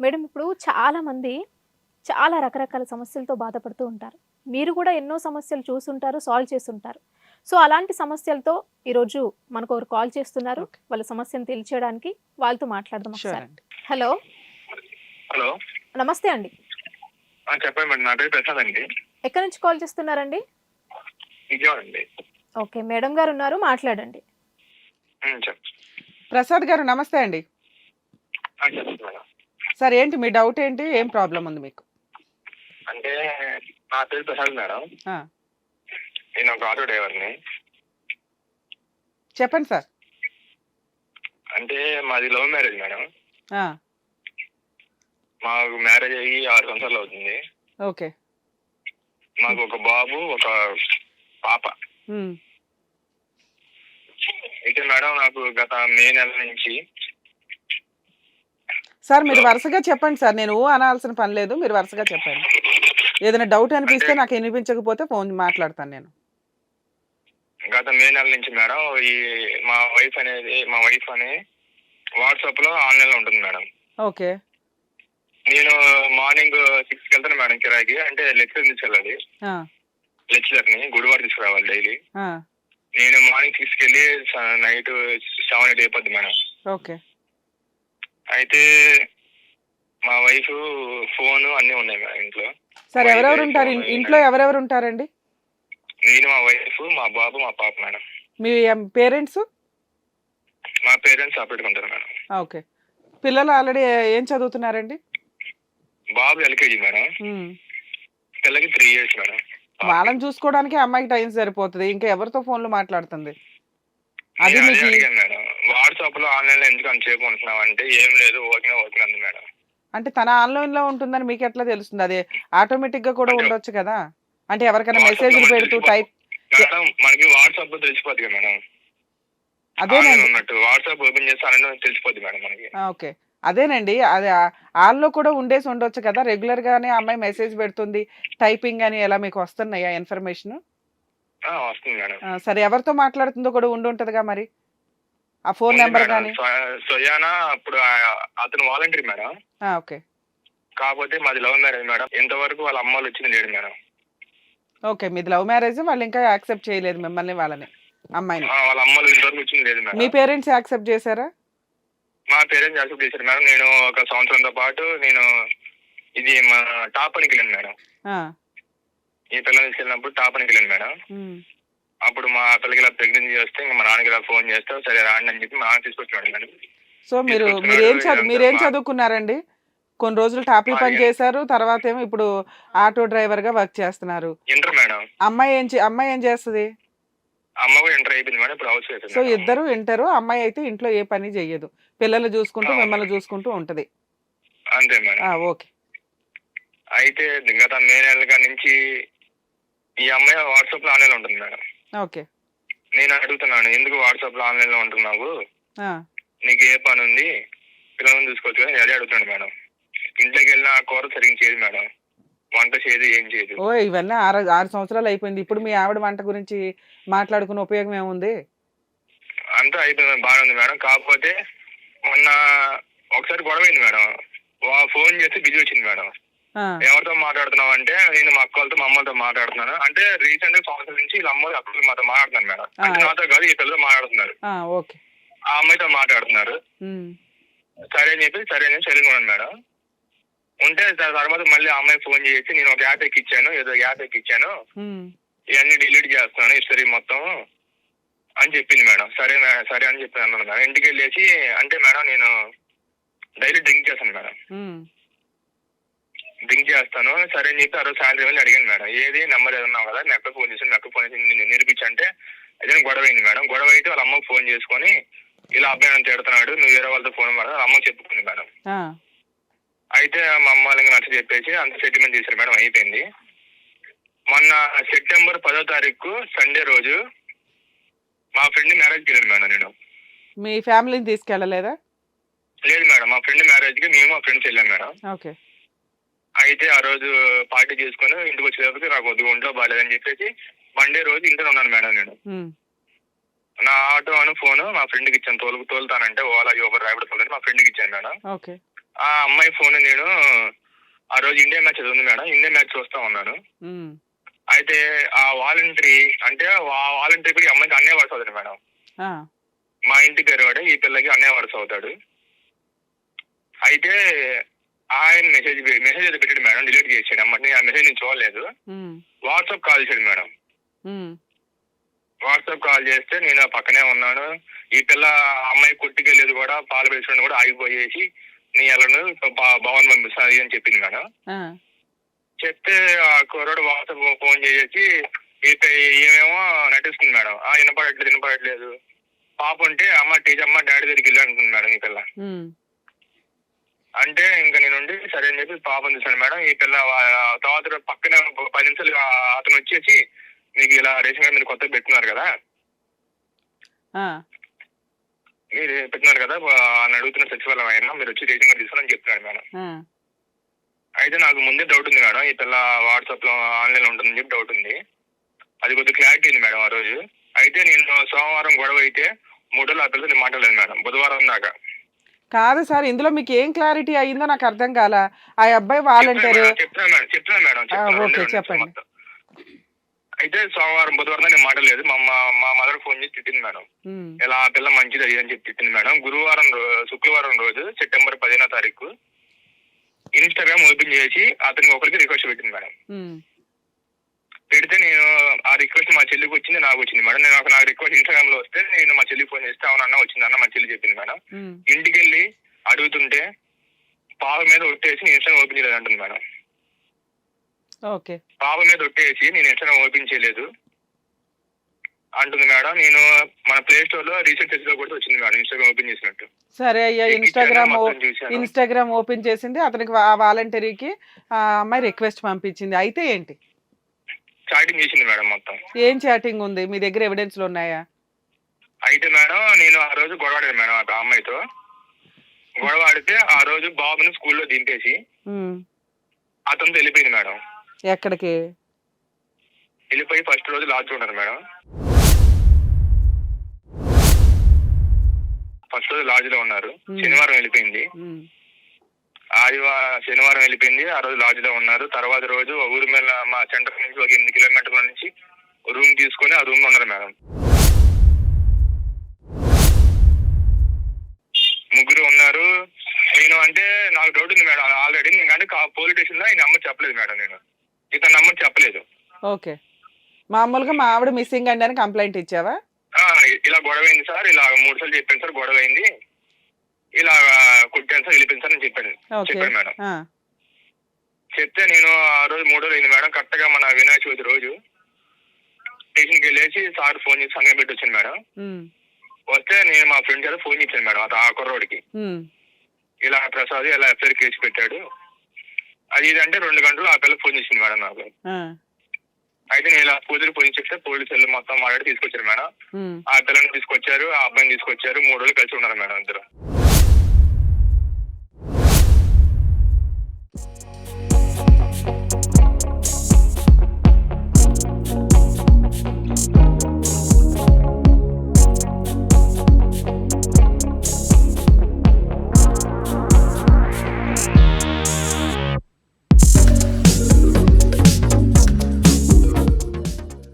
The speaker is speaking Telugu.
మేడం ఇప్పుడు చాలా మంది చాలా రకరకాల సమస్యలతో బాధపడుతూ ఉంటారు. మీరు కూడా ఎన్నో సమస్యలు చూసుంటారు సాల్వ్ చేస్తుంటారు. సో అలాంటి సమస్యలతో ఈరోజు మనకు ఒకరు కాల్ చేస్తున్నారు. వాళ్ళ సమస్యను తెలియచేయడానికి వాళ్ళతో మాట్లాడదాం ఒకసారి. హలో. హలో. నమస్తే అండి. ఆ, చెప్పండి మేడం నా పేరు ప్రసాద్ అండి. ఎక్కడి నుంచి కాల్ చేస్తున్నారండి? విజయవాడ అండి. ఓకే మేడం గారు ఉన్నారు మాట్లాడండి. ప్రసాద్ గారు నమస్తే అండి. సార్ ఏంటి మీ డౌట్ ఏంటి? ఏం ప్రాబ్లం ఉంది మీకు? అంటే నా పేరు ప్రసాద్ మేడం. నేను ఒక ఆటో డ్రైవర్ని. చెప్పండి సార్. అంటే మాది లవ్ మ్యారేజ్ మేడం. మాకు మ్యారేజ్ అయ్యి ఆరు సంవత్సరాలు అవుతుంది. ఓకే. మాకు ఒక బాబు ఒక పాప. అయితే మేడం నాకు గత మే నెల నుంచి సార్ మీరు వరుసగా చెప్పండి సార్. నేను అనాల్సిన పని లేదు. మీరు వరుసగా చెప్పండి. ఏదైనా డౌట్ అనిపిస్తే నాకు వినిపించకపోతే ఫోన్ మాట్లాడతాను నేను. గత మే నెల నుంచి మేడం. ఈ మా వైఫ్ అనేది మా వైఫ్ అని వాట్సాప్లో ఆన్లైన్లో ఉంటుంది మేడం. ఓకే. నేను మార్నింగ్ సిక్స్కి వెళ్తాను మేడం కిరాయికి. అంటే లెక్చర్ తీసుకెళ్ళాలి ఆ, లెక్చరర్ని గుడివాడ తీసుకురావాలి డైలీ. నేను మార్నింగ్ సిక్స్కి వెళ్ళి నైట్ సెవెన్ ఎయిట్ అయిపోద్ది మేడం. ఓకే. అయితే మా వైఫ్ ఫోన్ అన్ని ఉన్నాయి మేడం ఇంట్లో. సార్ ఎవరెవరు ఉంటారు? ఇన్- ఇంట్లో ఎవరెవరు ఉంటారండి? నేను మా వైఫ్ మా బాబు మా పాప మేడం. మీ పేరెంట్స్? మా పేరెంట్స్ సపరేట్ ఉంటారు మేడం. ఓకే. పిల్లలు ఆల్రెడీ ఏం చదువుతున్నారండి? బాబు ఎల్కేజీ మేడం. ఉమ్, పిల్లకి త్రీ ఇయర్స్ మేడం. వాళ్ళని చూసుకోవడానికి అమ్మాయికి టైం సరిపోతుంది. ఇంకా ఎవరితో ఫోన్లు మాట్లాడుతుంది? అది మీకు మేడం. వాట్సాప్లో ఆన్లైన్లో ఎందుకు అని సేపు అంటే ఏం లేదు ఓకే ఓకే అంది మేడం. అంటే తన ఆన్లైన్లో ఉంటుందని మీకు ఎట్లా తెలుస్తుంది? అది ఆటోమేటిక్గా కూడా ఉండొచ్చు కదా? అంటే ఎవరికైనా మెసేజ్లు మనకి పెడుతూ టైప్ మనకి వాట్సాప్లో తెలిసిపోద్ది కదా మేడం. అదేనండి. ఉన్నట్టు వాట్సాప్ ఓపెన్ చేస్తే ఆన్లైన్ తెలిసిపోద్ది మేడం మనకి. ఓకే. అదేనండి. అది ఆల్లో కూడా ఉండేసి ఉండొచ్చు కదా? రెగ్యులర్ గానే అమ్మాయి మెసేజ్ పెడుతుంది టైపింగ్ అని ఎలా మీకు వస్తున్నాయా ఇన్ఫర్మేషన్ వస్తుంది మేడం. సరే ఎవరితో మాట్లాడుతుందో కూడా ఉండి ఉంటదిగా మరి. ఆ ఫోన్ నెంబర్. కానీ సొయానా అప్పుడు అతను వాలంటరీ మేడం. ఓకే. కాకపోతే మాది లవ్ మ్యారేజ్ మేడం. ఇంతవరకు వాళ్ళ అమ్మాలు వచ్చింది లేడు మేడం. ఓకే మీది లవ్ మ్యారేజ్ వాళ్ళు ఇంకా యాక్సెప్ట్ చేయలేదు మిమ్మల్ని వాళ్ళని అమ్మాయిని. వాళ్ళ అమ్మాలు ఇంతవరకు వచ్చింది లేదు మీ మేడం పేరెంట్స్ యాక్సెప్ట్ చేశారా? మా పేరెంట్స్ యాక్సెప్ట్ చేశారు మేడం. నేను ఒక సంవత్సరంతో పాటు నేను ఇది మా టాప్ పనికి వెళ్ళాను మేడం. ఈ పిల్లలు తీసుకెళ్ళినప్పుడు టాప్ పనికి వెళ్ళాను మేడం. అప్పుడు మా పిల్లకి ఇలా ప్రెగ్నెన్సీ చేస్తే ఇంకా మా నాన్నకి ఇలా ఫోన్ చేస్తే సరే రాండి అని చెప్పి మా నాన్న తీసుకొచ్చాడు మేడం. సో మీరు మీరు ఏం చదువు మీరు చదువుకున్నారండి? కొన్ని రోజులు టాపీ పని చేశారు తర్వాత ఏమో ఇప్పుడు ఆటో డ్రైవర్గా వర్క్ చేస్తున్నారు. Inter madam. అమ్మాయి ఏం అమ్మాయి ఏం చేస్తుంది? అమ్మ కూడా ఇంటర్ అయిపోయింది మేడం ఇప్పుడు హౌస్ సో ఇద్దరు ఇంటారు అమ్మాయి అయితే ఇంట్లో ఏ పని చెయ్యదు. పిల్లలు చూసుకుంటూ. మిమ్మల్ని చూసుకుంటూ ఉంటది. అంతే మేడం. ఓకే. అయితే గత మే నెలగా నుంచి ఈ అమ్మాయి వాట్సాప్లో ఆన్లైన్ ఉంటుంది మేడం. ఓకే. నేను అడుగుతున్నాను ఎందుకు వాట్సాప్లో ఆన్లైన్లో ఉంటున్నావు నీకు ఏ పని ఉంది? పిల్లలను చూసుకోవచ్చు కదా అదే అడుగుతున్నాను మేడం. ఇంట్లోకి వెళ్ళిన ఆ కూర సరిగ్గా చేయదు మేడం. వంట చేయదు ఏం చేయదు. ఓ ఇవన్నీ ఆరు ఆరు సంవత్సరాలు అయిపోయింది. ఇప్పుడు మీ ఆవిడ వంట గురించి మాట్లాడుకునే ఉపయోగం ఏముంది? అంతా అయిపోయింది బాగానే ఉంది మేడం. కాకపోతే మొన్న ఒకసారి గొడవైంది మేడం. వా- ఫోన్ చేస్తే బిజీ వచ్చింది మేడం. ఎవరితో మాట్లాడుతున్నావు అంటే నేను మా అక్కలతో మా అమ్మలతో మాట్లాడుతున్నాను. అంటే రీసెంట్గా సంవత్సరం నుంచి వీళ్ళ అమ్మలు అక్కలు మాతో మాట్లాడుతున్నాను మేడం. అంటే. నాతో కాదు ఈ పిల్లతో మాట్లాడుతున్నారు. ఆ, అమ్మాయితో మాట్లాడుతున్నారు. సరే అని చెప్పి సరే అని ఉన్నాను మేడం. ఉంటే దాని తర్వాత మళ్ళీ ఆ అమ్మాయి ఫోన్ చేసి నేను ఒక యాప్ ఎక్కిచ్చాను ఏదో యాప్ ఎక్కిచ్చాను. ఇవన్నీ డిలీట్ చేస్తున్నాను హిస్టరీ మొత్తం అని చెప్పింది మేడం. సరే సరే అని చెప్పి అన్నాను మేడం. ఇంటికి వెళ్ళేసి అంటే మేడం నేను డైలీ డ్రింక్ చేస్తాను మేడం. డ్రింక్ చేస్తాను. సరే అని చెప్పి ఆ రోజు సాయంత్రం వెళ్ళి అడిగాను మేడం. ఏది? నెంబర్ ఏదన్నావు కదా? మీ అక్క ఫోన్ చేసి మీ అక్క ఫోన్ చేసి నేను నిరూపించంటే అదే గొడవ అయింది మేడం. గొడవ అయితే వాళ్ళ అమ్మకు ఫోన్ చేసుకొని ఇలా అబ్బాయి నన్ను తిడుతున్నాడు నువ్వు వేరే వాళ్ళతో ఫోన్ మాట్లాడు అమ్మకి చెప్పుకుంది మేడం. అయితే మా అమ్మ వాళ్ళకి నచ్చ చెప్పేసి అంత సెటిల్మెంట్ చేశారు మేడం. అయిపోయింది. మొన్న సెప్టెంబర్ పదో తారీఖు సండే రోజు మా ఫ్రెండ్ మ్యారేజ్కి వెళ్ళాను మేడం నేను. మీ ఫ్యామిలీని తీసుకెళ్ళలేదా? లేదు మేడం. మా ఫ్రెండ్ మ్యారేజ్కి మేము మా ఫ్రెండ్స్ వెళ్ళాం మేడం. ఓకే. అయితే ఆ రోజు పార్టీ చేసుకొని ఇంటికి వచ్చేటప్పటికి నాకు కొద్దిగా ఒంట్లో బాగాలేదని చెప్పేసి మండే రోజు ఇంట్లో ఉన్నాను మేడం నేను. నా ఆటో అను ఫోన్ మా ఫ్రెండ్కి ఇచ్చాను తోలు తోలుతానంటే ఓలా యూబర్ ర్యాపిడ్ తోలని మా ఫ్రెండ్కి ఇచ్చాను మేడం. ఆ అమ్మాయి ఫోన్ నేను ఆ రోజు ఇండియా మ్యాచ్ ఉంది మేడం ఇండియా మ్యాచ్ చూస్తా ఉన్నాను. అయితే ఆ వాలంటరీ అంటే ఆ వాలంటరీ కూడా అమ్మాయికి అన్నే వరుస అవుతుంది మేడం. మా ఇంటి పేరు వాడే ఈ పిల్లకి అన్నే వరుస అవుతాడు. అయితే ఆయన మెసేజ్ మెసేజ్ అయితే పెట్టాడు మేడం డిలీట్ చేసాడు. అమ్మాయి ఆ మెసేజ్ నేను చూడలేదు. వాట్సాప్ కాల్ చేశాడు మేడం. వాట్సాప్ కాల్ చేస్తే నేను పక్కనే ఉన్నాను. ఈ పిల్ల అమ్మాయి కొట్టుకెళ్ళేది కూడా పాలు వేసుకోవడం కూడా ఆగిపోయేసి నీ ఎలను భవన్ పంపిస్తాను అని చెప్పింది మేడం. చెప్తే ఆ కుర్రాడు వాట్సాప్ ఫోన్ చేసేసి ఈమెమో నటిస్తుంది మేడం. ఆ వినపడట్లేదు వినపడట్లేదు. పాప ఉంటే అమ్మ టీచర్ అమ్మ డాడీ దగ్గరికి వెళ్ళి అంటుంది మేడం ఈ పిల్ల. అంటే ఇంకా నేను ఉండి సరే అని చెప్పి పాపం చూసాను మేడం. ఈ పిల్ల తర్వాత పక్కన పది నిమిషాలు అతను వచ్చేసి మీకు ఇలా రేషన్ కార్డు మీరు కొత్తగా పెట్టుకున్నారు కదా? మీరు పెట్టినారు కదా? అని అడుగుతున్న సచివాలయం అయినా మీరు వచ్చి రేషన్ కార్డు తీసుకుని చెప్తున్నాడు మేడం. అయితే నాకు ముందే డౌట్ ఉంది మేడం. ఈ పిల్ల వాట్సాప్లో ఆన్లైన్లో ఉంటుందని చెప్పి డౌట్ ఉంది. అది కొద్దిగా క్లారిటీ ఉంది మేడం ఆ రోజు. అయితే నేను సోమవారం గొడవ అయితే మూడు రోజులు ఆ పిల్లతో నేను మాట్లాడలేదు మేడం. బుధవారం దాకా. కాదు సార్ ఇందులో మీకు ఏం క్లారిటీ అయ్యిందో నాకు అర్థం కాల. ఆ అబ్బాయి వాలంటీర్. ఓకే, చెప్పండి. అయితే సోమవారం బుధవారం నేను మాట్లాడలేదు మా మా- మా మదర్ ఫోన్ చేసి తిట్టింది మేడం. ఇలా ఆ పిల్ల మంచిది అది అని చెప్పి తిట్టింది మేడం. గురువారం శుక్రవారం రోజు సెప్టెంబర్ పదిహేనో తారీఖు ఇన్స్టాగ్రామ్ ఓపెన్ చేసి అతనికి ఒకరికి రిక్వెస్ట్ పెట్టింది మేడం. పెడితే నేను ఆ రిక్వెస్ట్ మా చెల్లికి వచ్చింది నాకు వచ్చింది మేడం. నేను ఒక నాకు రిక్వెస్ట్ ఇన్స్టాగ్రామ్లో వస్తే నేను మా చెల్లికి ఫోన్ చేస్తే అవును అన్న వచ్చింది అన్న మా చెల్లి చెప్పింది మేడం. ఇంటికి అడుగుతుంటే పాప మీద ఒట్టేసి నేను ఇన్స్టాగ్రామ్ ఓపెన్ చేయలేదు అంటుంది మేడం. ఓకే. పాప మీద ఒట్టేసి నేను ఇన్స్టాగ్రామ్ ఓపెన్ చేయలేదు అంటుంది మేడం. నేను మన ప్లే స్టోర్లో రీసెర్చ్ చేసి కూడా వచ్చింది మేడం ఇన్స్టాగ్రామ్ ఓపెన్ చేసినట్టు. సరే అయ్యా ఇన్స్టాగ్రామ్. ఇన్స్టాగ్రామ్ ఓపెన్ చేసింది అతనికి వాలంటీర్కి అమ్మాయి రిక్వెస్ట్ పంపించింది. అయితే ఏంటి? చాటింగ్ చేసింది మేడం మొత్తం. ఏం చాటింగ్ ఉంది? మీ దగ్గర ఎవిడెన్స్లు ఉన్నాయా? అయితే మేడం నేను ఆ రోజు గొడవ ఆడాను మేడం ఆ అమ్మాయితో. గొడవ ఆడితే ఆ రోజు బాబుని స్కూల్లో దింపేసి ఉమ్, అతనితో వెళ్ళిపోయింది మేడం. ఎక్కడికి? వెళ్ళిపోయి ఫస్ట్ రోజు లాడ్జ్ ఉన్నారు మేడం. ఫస్ట్ రోజు లాడ్జ్లో ఉన్నారు. శనివారం వెళ్ళిపోయింది. ఆదివారం శనివారం వెళ్ళిపోయింది. ఆ రోజు లాడ్జ్లో ఉన్నారు. తర్వాత రోజు ఊరి మీద మా సెంటర్ నుంచి ఒక ఎనిమిది కిలోమీటర్ల నుంచి రూమ్ తీసుకొని ఆ రూమ్లో ఉన్నారు మేడం. ముగ్గురు ఉన్నారు. నేను అంటే నాకు డౌట్ ఉంది మేడం. ఆల్రెడీ నేను అంటే పోలీస్ స్టేషన్లో ఈ నెంబర్ చెప్పలేదు మేడం నేను. ఇతని నెంబర్ చెప్పలేదు. ఓకే. మామూలుగా మా ఆవిడ మిస్సింగ్ అండి అని కంప్లైంట్ ఇచ్చావా? ఇలా గొడవ అయింది సార్. ఇలా మూడు సార్లు చెప్పాను సార్ గొడవ అయింది ఇలా కుట్టాను సార్ వెళ్ళిపోయింది సార్ చెప్పాను. చెప్పాను మేడం. చెప్తే నేను ఆ రోజు మూడో రోజు అయింది మేడం. కరెక్ట్గా మన వినాయక చవితి రోజు. స్టేషన్కి వెళ్ళేసి సార్ ఫోన్ చేసి సంగం పెట్టి వచ్చాను మేడం. వస్తే నేను మా ఫ్రెండ్ చేత ఫోన్ ఇచ్చాను మేడం ఆ కుర్రోడికి. ఇలా ప్రసాద్ ఇలా ఎఫ్ఐఆర్ కేసు పెట్టాడు. అది ఇది అంటే రెండు గంటలు ఆ పిల్ల ఫోన్ చేసింది మేడం నాకు. అయితే నేను ఇలా పూజలు ఫోన్ చెప్తే పోలీసులు మొత్తం మాట్లాడి తీసుకొచ్చారు మేడం. ఆ పిల్లని తీసుకొచ్చారు ఆ అబ్బాయిని తీసుకొచ్చారు మూడు రోజులు కలిసి ఉన్నారు మేడం ఇద్దరు.